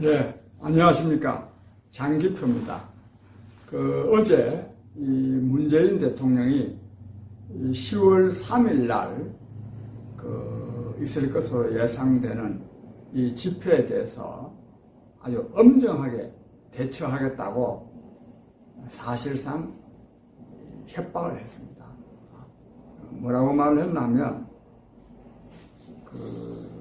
네, 안녕하십니까. 장기표입니다. 그, 어제, 이 문재인 대통령이 이 10월 3일 날, 그, 있을 것으로 예상되는 이 집회에 대해서 아주 엄정하게 대처하겠다고 사실상 협박을 했습니다. 뭐라고 말을 했냐면, 그,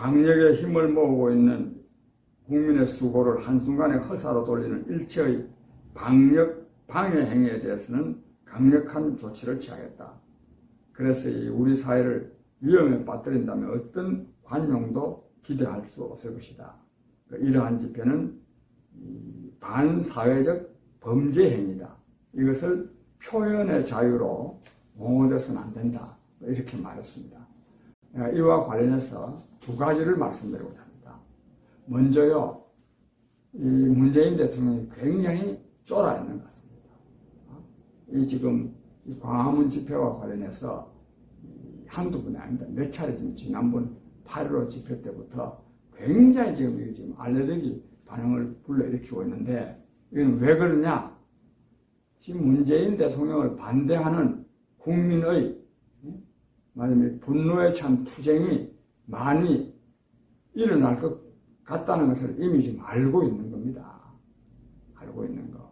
방역에 힘을 모으고 있는 국민의 수고를 한순간에 허사로 돌리는 일체의 방역 방해 행위에 대해서는 강력한 조치를 취하겠다. 그래서 이 우리 사회를 위험에 빠뜨린다면 어떤 관용도 기대할 수 없을 것이다. 이러한 집회는 이 반사회적 범죄 행위다. 이것을 표현의 자유로 옹호돼서는 안 된다. 이렇게 말했습니다. 이와 관련해서 두 가지를 말씀드리고자 합니다. 먼저요, 이 문재인 대통령이 굉장히 쫄아 있는 것 같습니다. 이 지금 이 광화문 집회와 관련해서 한두 분이 아닙니다. 몇 차례 지금 지난번 8.15 집회 때부터 굉장히 지금 이게 지금 알레르기 반응을 불러일으키고 있는데 이건 왜 그러냐? 지금 문재인 대통령을 반대하는 국민의 말하자면 분노에 찬 투쟁이 많이 일어날 것 같다는 것을 이미 지금 알고 있는 겁니다. 알고 있는 거.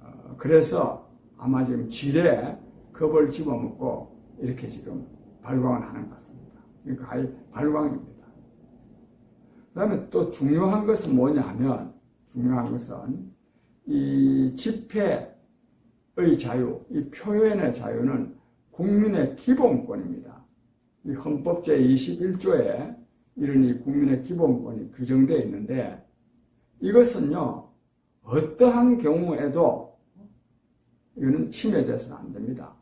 어, 그래서 아마 지금 지뢰 겁을 집어먹고 이렇게 지금 발광을 하는 것 같습니다. 그러니까 아예 발광입니다. 그 다음에 또 중요한 것은 뭐냐 하면, 중요한 것은 이 집회의 자유, 이 표현의 자유는 국민의 기본권입니다. 이 헌법 제21조에 이런 이 국민의 기본권이 규정되어 있는데 이것은요 어떠한 경우에도 이거는 침해돼서는 안 됩니다.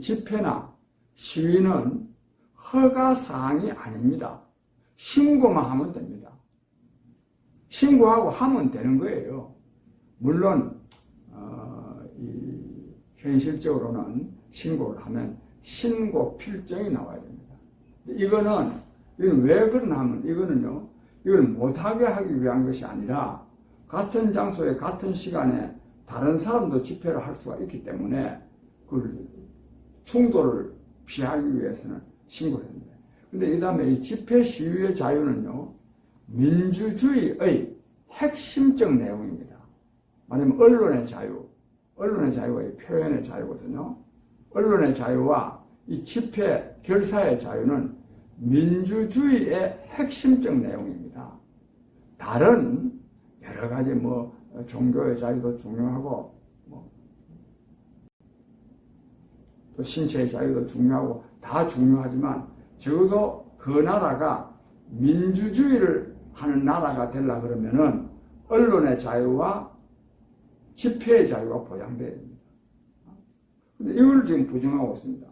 집회나 시위는 허가 사항이 아닙니다. 신고만 하면 됩니다. 신고하고 하면 되는 거예요. 물론 어, 현실적으로는 신고를 하면 신고 필정이 나와야 됩니다. 이거는 이건 왜 그러냐 하면 이거는요. 이걸 못하게 하기 위한 것이 아니라 같은 장소에 같은 시간에 다른 사람도 집회를 할 수가 있기 때문에 그 충돌을 피하기 위해서는 신고를 합니다. 근데 이 다음에 이 집회 시위의 자유는요. 민주주의의 핵심적 내용입니다. 말하면 언론의 자유, 언론의 자유가 표현의 자유거든요. 언론의 자유와 이 집회 결사의 자유는 민주주의의 핵심적 내용입니다. 다른 여러 가지 뭐 종교의 자유도 중요하고 뭐 또 신체의 자유도 중요하고 다 중요하지만 적어도 그 나라가 민주주의를 하는 나라가 되려 그러면은 언론의 자유와 집회의 자유가 보장돼야 됩니다. 이걸 지금 부정하고 있습니다.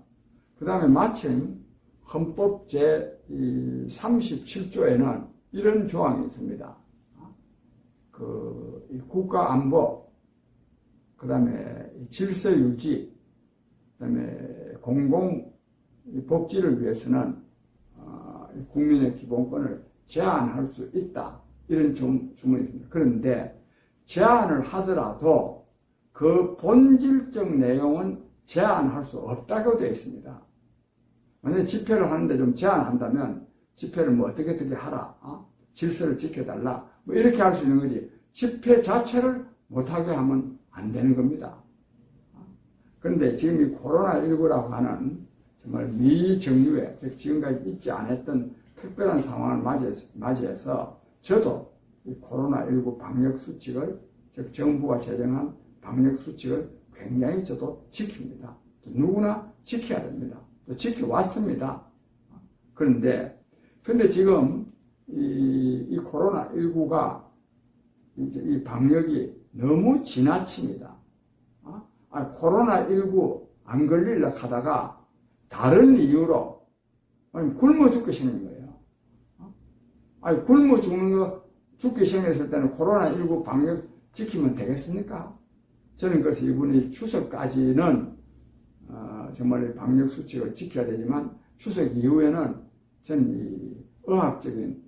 그 다음에 마침 헌법 제 37조에는 이런 조항이 있습니다. 그 국가 안보, 그 다음에 질서 유지, 그 다음에 공공 복지를 위해서는 어, 국민의 기본권을 제한할 수 있다. 이런 주문이 있습니다. 그런데 제한을 하더라도 그 본질적 내용은 제한할 수 없다고 되어 있습니다. 만약에 집회를 하는데 좀 제한한다면 집회를 뭐 어떻게 어떻게 하라, 어? 질서를 지켜달라, 뭐 이렇게 할 수 있는 거지. 집회 자체를 못하게 하면 안 되는 겁니다. 그런데 지금 이 코로나19라고 하는 정말 미정유의, 즉 지금까지 있지 않았던 특별한 상황을 맞이해서 저도 이 코로나19 방역 수칙을, 즉 정부가 제정한 방역 수칙을 굉장히 저도 지킵니다. 누구나 지켜야 됩니다. 또 지켜왔습니다. 그런데, 근데 지금 이, 이 코로나19가 이제 이 방역이 너무 지나칩니다. 어? 아, 코로나19 안 걸리려 하다가 다른 이유로 아니, 굶어 죽게 생긴 거예요. 어? 아니, 굶어 죽는 거, 죽게 생겼을 때는 코로나19 방역 지키면 되겠습니까? 저는 그래서 이분이 추석까지는 어, 정말 방역 수칙을 지켜야 되지만 추석 이후에는 저는 이 의학적인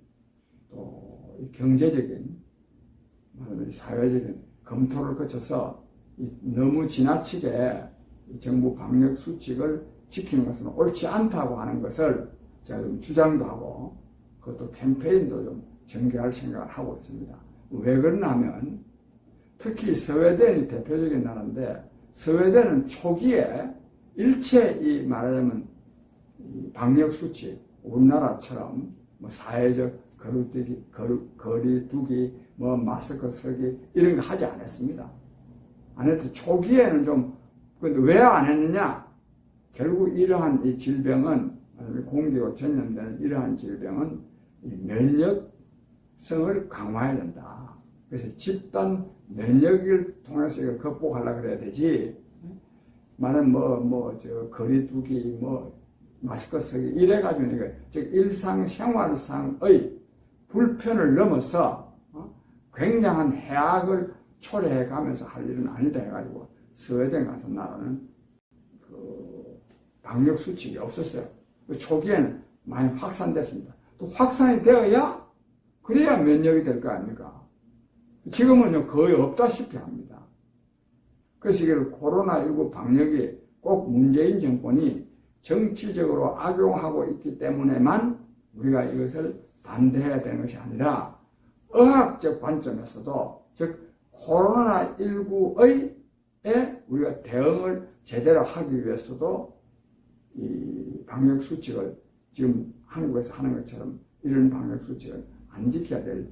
또 이 경제적인 말하자면 사회적인 검토를 거쳐서 이 너무 지나치게 이 정부 방역 수칙을 지키는 것은 옳지 않다고 하는 것을 제가 좀 주장도 하고 그것도 캠페인도 좀 전개할 생각을 하고 있습니다. 왜 그러냐 하면 특히 스웨덴이 대표적인 나라인데 스웨덴은 초기에 일체 이 말하자면 이 방역 수칙 우리나라처럼 뭐 사회적 거리두기, 거리, 거리 두기, 뭐 마스크 쓰기 이런 거 하지 않았습니다. 안 했도 초기에는 좀 근데 왜 안 했느냐? 결국 이러한 이 질병은 공기로 전염되는 이러한 질병은 이 면역성을 강화해야 된다. 그래서 집단 면역을 통해서 극복하려 그래야 되지. 말은 뭐, 뭐, 저, 거리두기, 뭐, 마스크 쓰기, 이래가지고, 이거, 즉, 일상생활상의 불편을 넘어서, 어? 굉장한 해악을 초래해 가면서 할 일은 아니다 해가지고, 스웨덴 같은 나라는, 그, 방역 수칙이 없었어요. 그 초기에는 많이 확산됐습니다. 또 확산이 되어야, 그래야 면역이 될 거 아닙니까? 지금은요, 거의 없다시피 합니다. 그래서 이걸 코로나19 방역이 꼭 문재인 정권이 정치적으로 악용하고 있기 때문에만 우리가 이것을 반대해야 되는 것이 아니라 의학적 관점에서도 즉 코로나19의 우리가 대응을 제대로 하기 위해서도 이 방역 수칙을 지금 한국에서 하는 것처럼 이런 방역 수칙을 안 지켜야 될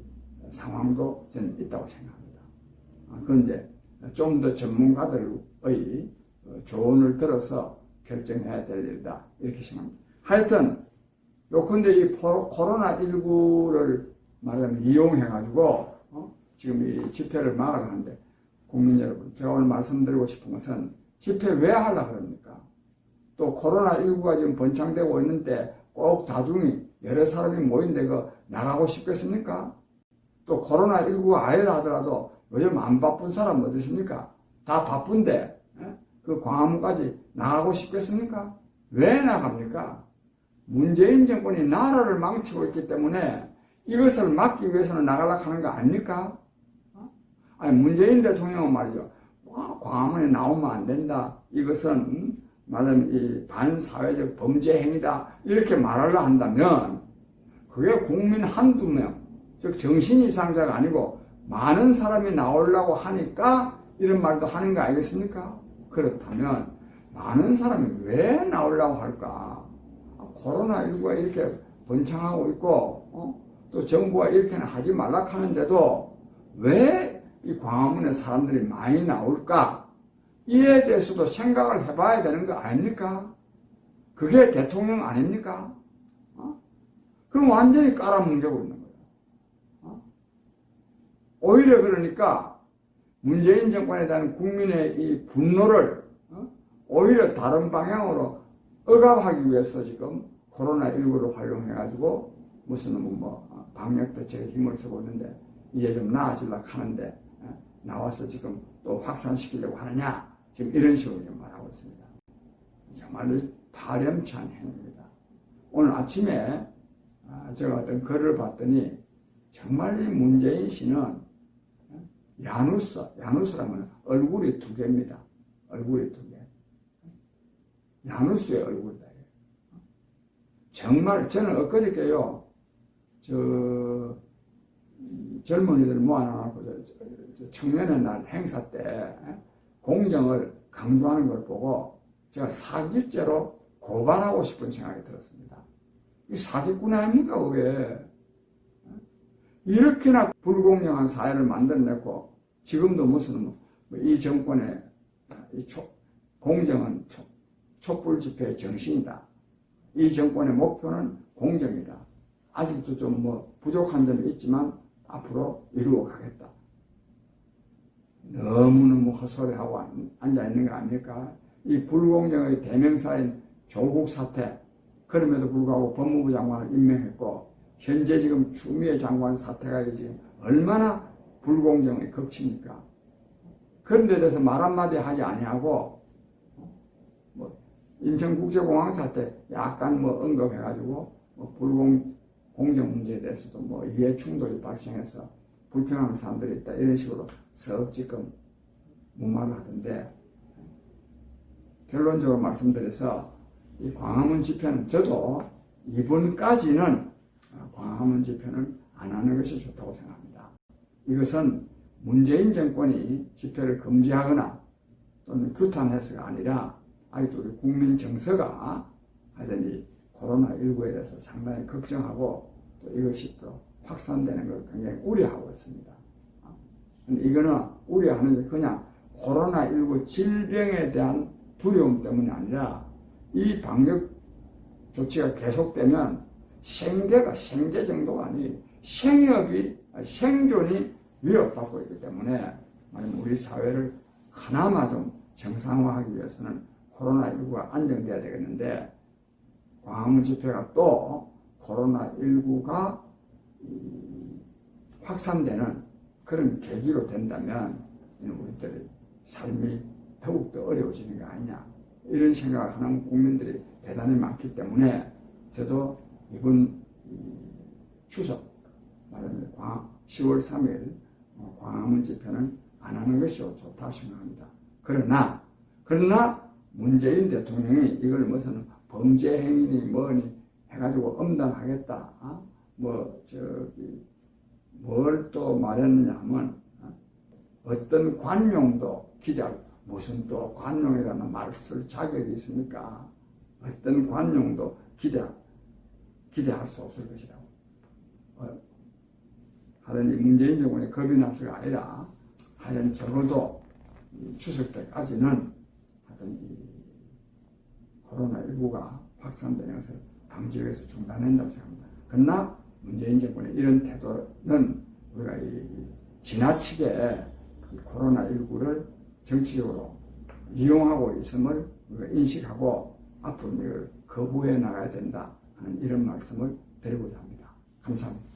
상황도 저는 있다고 생각합니다. 아, 그런데 좀 더 전문가들의 조언을 들어서 결정해야 될 일이다. 이렇게 생각합니다. 하여튼, 요컨대 이 코로나19를 말하자면 이용해가지고, 어? 지금 이 집회를 막아가는데, 국민 여러분, 제가 오늘 말씀드리고 싶은 것은 집회 왜 하려고 그럽니까? 또 코로나19가 지금 번창되고 있는데 꼭 다중이 여러 사람이 모인데 그 나가고 싶겠습니까? 또 코로나19가 아니라 하더라도 요즘 안 바쁜 사람 어디 있습니까? 다 바쁜데 에? 그 광화문까지 나가고 싶겠습니까? 왜 나갑니까? 문재인 정권이 나라를 망치고 있기 때문에 이것을 막기 위해서는 나가려고 하는 거 아닙니까? 어? 아니 문재인 대통령은 말이죠. 와, 광화문에 나오면 안 된다. 이것은 음, 말하면 이 반사회적 범죄 행위다. 이렇게 말하려 한다면 그게 국민 한두 명, 즉 정신 이상자가 아니고 많은 사람이 나오려고 하니까 이런 말도 하는 거 아니겠습니까? 그렇다면 많은 사람이 왜 나오려고 할까? 코로나19가 이렇게 번창하고 있고 어? 또 정부가 이렇게는 하지 말라 하는데도 왜 이 광화문에 사람들이 많이 나올까? 이에 대해서도 생각을 해봐야 되는 거 아닙니까? 그게 대통령 아닙니까? 어? 그럼 완전히 깔아뭉개고 있는 거예요. 어? 오히려 그러니까 문재인 정권에 대한 국민의 이 분노를 어? 오히려 다른 방향으로 억압하기 위해서 지금 코로나19를 활용해가지고 무슨 뭐 방역 대책에 힘을 쓰고 있는데 이제 좀 나아지려고 하는데 나와서 지금 또 확산시키려고 하느냐 지금 이런 식으로 말하고 있습니다. 정말 파렴치한 행위입니다. 오늘 아침에 아, 제가 어떤 글을 봤더니 정말 이 문재인 씨는 야누스, 야누스라면 얼굴이 두 개입니다. 얼굴이 두 개. 야누스의 얼굴이다. 정말 저는 엊그저께요, 저, 젊은이들 모아놔놓고 청년의 날 행사 때 공정을 강조하는 걸 보고 제가 사기죄로 고발하고 싶은 생각이 들었습니다. 이 사기꾼 아닙니까, 그게? 이렇게나 불공정한 사회를 만들어냈고, 지금도 무슨, 뭐이 정권의 이 초, 공정은 초, 촛불 집회의 정신이다. 이 정권의 목표는 공정이다. 아직도 좀 뭐 부족한 점이 있지만 앞으로 이루어 가겠다. 너무너무 헛소리하고 앉아 있는 거 아닙니까? 이 불공정의 대명사인 조국 사태, 그럼에도 불구하고 법무부 장관을 임명했고, 현재 지금 추미애 장관 사태가 지금 얼마나 불공정의 극치입니까? 그런 데 대해서 말 한마디 하지 아니하고, 뭐, 인천국제공항 사태 약간 뭐 언급해가지고, 뭐 불공 공정 문제에 대해서도 뭐 이해 충돌이 발생해서 불평하는 사람들이 있다 이런 식으로 석 지금 무마를 하던데 결론적으로 말씀드려서 이 광화문 집회는 저도 이번까지는 광화문 집회는 안 하는 것이 좋다고 생각합니다. 이것은 문재인 정권이 집회를 금지하거나 또는 규탄해서가 아니라 아직도 우리 국민 정서가 하여튼 이 코로나19에 대해서 상당히 걱정하고 또 이것이 또 확산되는 걸 굉장히 우려하고 있습니다. 근데 이거는 우려하는 게 그냥 코로나19 질병에 대한 두려움 때문이 아니라 이 방역 조치가 계속되면 생계가 생계 정도가 아니 생업이 생존이 위협받고 있기 때문에 우리 사회를 하나마 좀 정상화하기 위해서는 코로나19가 안정돼야 되겠는데 광화문 집회가 또 코로나19가 확산되는 그런 계기로 된다면 우리들의 삶이 더욱더 어려워지는 게 아니냐. 이런 생각을 하는 국민들이 대단히 많기 때문에 저도 이번 추석 말하면 10월 3일 광화문 집회는 안 하는 것이 좋다 생각합니다. 그러나 그러나 문재인 대통령이 이걸 무슨 범죄 행위니 뭐니 해가지고 엄단하겠다. 어? 뭐 저기 뭘 또 말했느냐 하면 어? 어떤 관용도 기대할 무슨 또 관용이라는 말을 쓸 자격이 있습니까? 어떤 관용도 기대 기대할 수 없을 것이라고. 어, 하여튼 이 문재인 정권이 겁이 나서가 아니라 하여튼 적어도 추석 때까지는 하여튼 이 코로나19가 확산되는 것을 방지하기 위해서 중단한다고 생각합니다. 그러나 문재인 정권의 이런 태도는 우리가 이 지나치게 이 코로나19를 정치적으로 이용하고 있음을 우리가 인식하고 앞으로 이걸 거부해 나가야 된다 이런 말씀을 드리고자 합니다. 감사합니다.